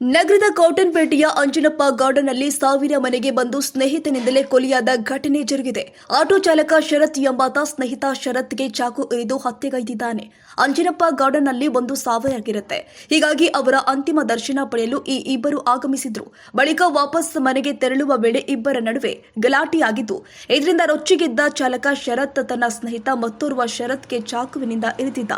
ನಗರದ ಕಾಟನ್ಪೇಟೆಯ ಅಂಜನಪ್ಪ ಗಾರ್ಡನ್ನಲ್ಲಿ ಸಾವಿರ ಮನೆಗೆ ಬಂದು ಸ್ನೇಹಿತನಿಂದಲೇ ಕೊಲೆಯಾದ ಘಟನೆ ಜರುಗಿದೆ. ಆಟೋ ಚಾಲಕ ಶರತ್ ಎಂಬಾತ ಸ್ನೇಹಿತ ಶರತ್ಗೆ ಚಾಕು ಇರಿದು ಹತ್ಯೆಗೈದಿದ್ದಾನೆ. ಅಂಜನಪ್ಪ ಗಾರ್ಡನ್ನಲ್ಲಿ ಒಂದು ಸಾವಿರಾಗಿರುತ್ತೆ. ಹೀಗಾಗಿ ಅವರ ಅಂತಿಮ ದರ್ಶನ ಪಡೆಯಲು ಈ ಇಬ್ಬರು ಆಗಮಿಸಿದ್ರು. ಬಳಿಕ ವಾಪಸ್ ಮನೆಗೆ ತೆರಳುವ ವೇಳೆ ಇಬ್ಬರ ನಡುವೆ ಗಲಾಟೆಯಾಗಿದ್ದು, ಇದರಿಂದ ರೊಚ್ಚಿಗೆದ್ದ ಚಾಲಕ ಶರತ್ ತನ್ನ ಸ್ನೇಹಿತ ಮತ್ತೋರ್ವ ಶರತ್ಗೆ ಚಾಕುವಿನಿಂದ ಇರಿದಿದ್ದ.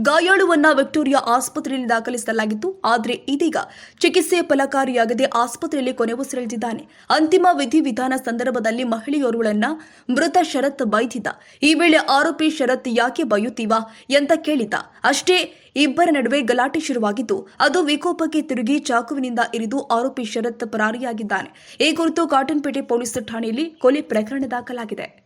ಗಾಯಾಳುವನ್ನ ವಿಕ್ಟೋರಿಯಾ ಆಸ್ಪತ್ರೆಯಲ್ಲಿ ದಾಖಲಿಸಲಾಗಿತ್ತು. ಆದರೆ ಇದೀಗ ಚಿಕಿತ್ಸೆ ಫಲಕಾರಿಯಾಗದೆ ಆಸ್ಪತ್ರೆಯಲ್ಲಿ ಕೊನೆಯುಸಿರೆಳೆದಿದ್ದಾನೆ ಅಂತಿಮ ವಿಧಿವಿಧಾನ ಸಂದರ್ಭದಲ್ಲಿ ಮಹಿಳೆಯೋರ್ವಳನ್ನ ಮೃತ ಶರತ್ ಬೈದಿದ್ದ. ಈ ವೇಳೆ ಆರೋಪಿ ಶರತ್ ಯಾಕೆ ಬೈಯುತ್ತೀವಾ ಅಂತ ಕೇಳಿದ್ದ. ಅಷ್ಟೇ ಇಬ್ಬರ ನಡುವೆ ಗಲಾಟೆ ಶುರುವಾಗಿದ್ದು, ಅದು ವಿಕೋಪಕ್ಕೆ ತಿರುಗಿ ಚಾಕುವಿನಿಂದ ಇರಿದು ಆರೋಪಿ ಶರತ್ ಪರಾರಿಯಾಗಿದ್ದಾನೆ. ಈ ಕುರಿತು ಕಾಟನ್ಪೇಟೆ ಪೊಲೀಸ್ ಠಾಣೆಯಲ್ಲಿ ಕೊಲೆ ಪ್ರಕರಣ ದಾಖಲಾಗಿದೆ.